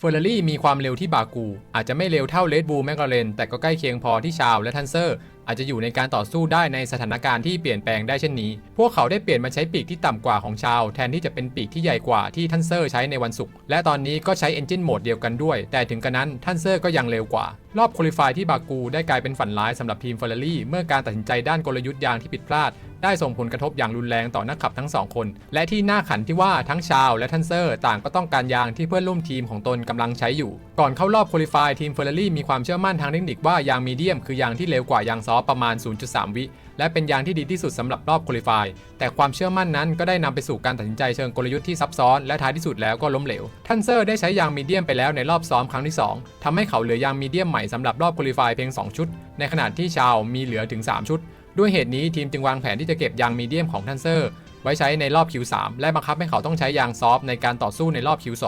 เฟอร์รารี่มีความเร็วที่บากู อาจจะไม่เร็วเท่าเลดบูแมกลาเรนแต่ก็ใกล้เคียงพอที่ชาวและทันเซอร์ อาจจะอยู่ในการต่อสู้ได้ในสถานการณ์ที่เปลี่ยนแปลงได้เช่นนี้ พวกเขาได้เปลี่ยนมาใช้ปีกที่ต่ำกว่าของชาว แทนที่จะเป็นปีกที่ใหญ่กว่าที่ทันเซอร์ใช้ในวันศุกร์และตอนนี้ก็ใช้เอนจินโหมดเดียวกันด้วย แต่ถึงกระนั้นทันเซอร์ก็ยังเร็วกว่า รอบคุริฟายที่บากู ได้กลายเป็นฝันร้ายสำหรับทีมเฟอร์รารี่เมื่อการตัดสินใจด้านกลยุทธ์ยางที่ผิดพลาด ได้ส่งผลกระทบอย่างรุนแรงต่อนักขับทั้งสองคน และที่น่าขันที่ว่าทั้งชาวและทันเซอร์ต่างก็ต้องการยางที่เพื่อนร่วมทีมของตนกำลังใช้อยู่ ก่อนเข้ารอบคุริฟายทีมเฟอร์รารี่มีความเชื่อมั่นทางเทคนิคว่ายางมีเดียมคือยางที่เร็วกว่ายางซอฟประมาณ 0.3 วิ และเป็นยางที่ดีที่สุดสำหรับรอบคุริฟายแต่ความเชื่อมั่นนั้นก็ได้นำไปสู่การตัดสินใจเชิงกลยุทธ์ที่ซับซ้อนและท้ายที่สุดแล้วก็ล้มเหลวทันเซอร์ได้ใช้ยางมีเดียมไปแล้วในรอบซ้อมครั้งที่ 2ทำให้เขาเหลือยางมีเดียมใหม่สำหรับรอบคุริฟายเพียง 2 ชุด ในขณะที่ชาวมีเหลือถึง 3 ชุด ด้วยเหตุนี้ทีมจึงวางแผนที่จะเก็บยางมีเดียมของทันเซอร์ ไว้ใช้ในรอบ Q3 และบังคับให้เขาต้องใช้ยางซอฟต์ในการต่อสู้ในรอบ Q2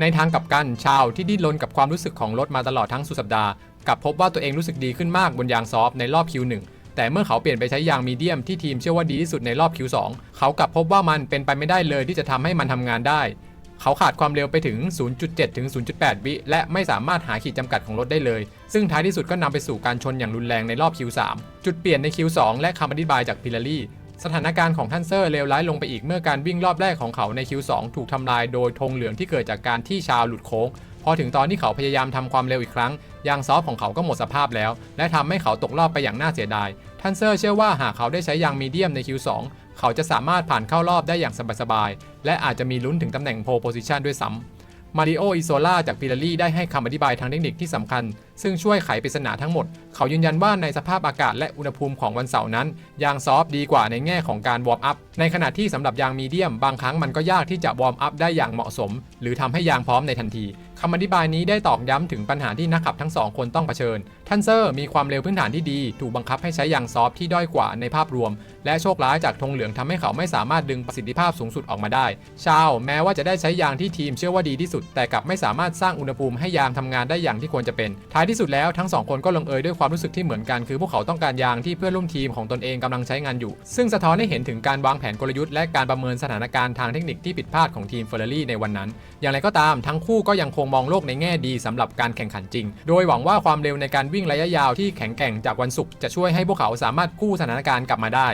ในทางกลับกันชาวที่ดิ้นรนกับความรู้สึกของรถมาตลอดทั้งสุดสัปดาห์กลับพบว่าตัวเองรู้สึกดีขึ้นมากบนยางซอฟต์ในรอบ Q1 แต่เมื่อเขาเปลี่ยนไปใช้ยางมีเดียมที่ทีมเชื่อว่าดีที่สุดในรอบ Q2 เขากลับพบว่ามันเป็นไปไม่ได้เลยที่จะทำให้มันทำงานได้ เขาขาดความเร็วไปถึง 0.7 ถึง 0.8 วิ และไม่สามารถหาขีดจำกัดของรถได้เลย ซึ่งท้ายที่สุดก็นำไปสู่การชนอย่างรุนแรงในรอบ Q3 จุดเปลี่ยนใน Q2 และคำอธิบายจากพิลารี่สถานการณ์ของทันเซอร์เลวร้ายลงไปอีกเมื่อการวิ่งรอบแรกของเขาใน Q2 ถูกทำลายโดยธงเหลืองที่เกิดจากการที่ชาวหลุดโค้ง พอถึงตอนที่เขาพยายามทำความเร็วอีกครั้ง ยางซอฟของเขาก็หมดสภาพแล้ว และทำให้เขาตกรอบไปอย่างน่าเสียดาย ทันเซอร์เชื่อว่าหากเขาได้ใช้ยางมีเดียมใน Q2 เขาจะสามารถผ่านเข้ารอบได้อย่างสบายๆ และอาจจะมีลุ้นถึงตำแหน่งโพ p o ซิชันด้วยซ้ำมาริโออิโซล่าจากปิลารีได้ให้คำอธิบายทางเทคนิคที่สำคัญ ซึ่งช่วยไขปริศนาทั้งหมด เขายืนยันว่าในสภาพอากาศและอุณหภูมิของวันเสาร์นั้น ยางซอฟดีกว่าในแง่ของการวอร์มอัพ ในขณะที่สำหรับยางมีเดียม บางครั้งมันก็ยากที่จะวอร์มอัพได้อย่างเหมาะสม หรือทำให้ยางพร้อมในทันทีคำอธิบายนี้ได้ตอกย้ำถึงปัญหาที่นักขับทั้งสองคนต้องเผชิญทันเซอร์มีความเร็วพื้นฐานที่ดี ถูกบังคับให้ใช้ยางซอฟที่ด้อยกว่าในภาพรวม และโชคร้ายจากธงเหลืองทำให้เขาไม่สามารถดึงประสิทธิภาพสูงสุดออกมาได้ ชาว แม้ว่าจะได้ใช้ยางที่ทีมเชื่อว่าดีที่สุด แต่กลับไม่สามารถสร้างอุณหภูมิให้ยางทำงานได้อย่างที่ควรจะเป็นท้ายที่สุดแล้วทั้งสองคนก็ลงเอยด้วยความรู้สึกที่เหมือนกันคือพวกเขาต้องการยางที่เพื่อนร่วมทีมของตนเองกำลังใช้งานอยู่ ซึ่งสะท้อนให้เห็นถึงการวางแผนกลยุทธ์และการประเมินสถานการณ์ทางเทคนิคที่ผิดพลาดของทีมเฟอร์รารี่ในวันนั้น อย่างไรก็ตามทั้งคู่ก็ยังคงมองโลกในแง่ดีสำหรับการแข่งขันจริง โดยหวังว่าความเร็วในการวิ่งระยะยาวที่แข็งแกร่งจากวันศุกร์จะช่วยให้พวกเขาสามารถกู้สถานการณ์กลับมาได้